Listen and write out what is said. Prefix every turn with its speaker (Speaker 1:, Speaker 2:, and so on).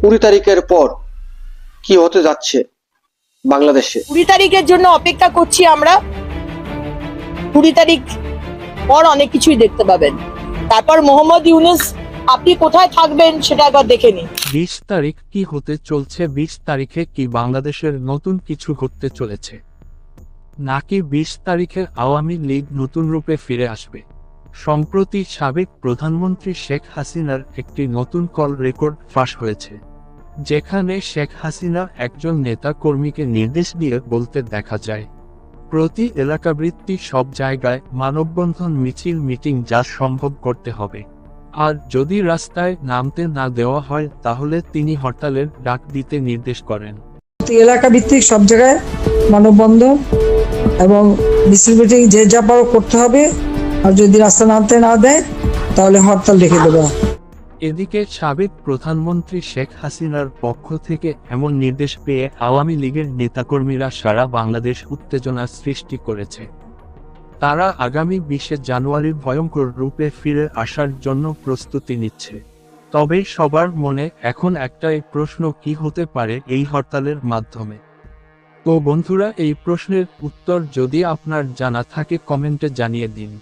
Speaker 1: কুড়ি তারিখের পর কি হতে যাচ্ছে বাংলাদেশে?
Speaker 2: কুড়ি তারিখের জন্য অপেক্ষা করছি আমরা। কুড়ি তারিখ পর অনেক কিছুই দেখতে পাবেন। তারপর মোহাম্মদ ইউনুস আপনি কোথায় থাকবেন সেটা একবার দেখে নিন।
Speaker 3: বিশ তারিখ কি হতে চলছে? বিশ তারিখে কি বাংলাদেশের নতুন কিছু ঘটতে চলেছে? নাকি বিশ তারিখে আওয়ামী লীগ নতুন রূপে ফিরে আসবে? সম্প্রতি সাবেক প্রধানমন্ত্রী শেখ হাসিনার একটি নতুন কল রেকর্ড ফাঁস হয়েছে। যেখানে শেখ হাসিনা একজন নেতা কর্মীকে নির্দেশ দিয়ে বলতে দেখা যায়, প্রতি এলাকাবৃত্তি সব জায়গায় মানববন্ধন মিছিল মিটিং যা সম্ভব করতে হবে। আর যদি রাস্তায় নামতে না দেওয়া হয়, তাহলে তিনি হরতালের ডাক দিতে নির্দেশ করেন।
Speaker 4: এলাকা ভিত্তিক সব জায়গায় মানববন্ধন এবং মিছিল মিটিং যে যা করতে হবে। আর যদি রাস্তা নামতে না দেয়, তাহলে হরতাল রেখে দেবো।
Speaker 3: এদিকে সাবেক প্রধানমন্ত্রী শেখ হাসিনার পক্ষ থেকে এমন নির্দেশ পেয়ে আওয়ামী লীগের নেতাকর্মীরা সারা বাংলাদেশ উত্তেজনা সৃষ্টি করেছে। তারা আগামী বিশে জানুয়ারির ভয়ঙ্কর রূপে ফিরে আসার জন্য প্রস্তুতি নিচ্ছে। তবে সবার মনে এখন একটাই প্রশ্ন কি হতে পারে এই হরতালের মাধ্যমে? তো বন্ধুরা, এই প্রশ্নের উত্তর যদি আপনার জানা থাকে কমেন্টে জানিয়ে দিন।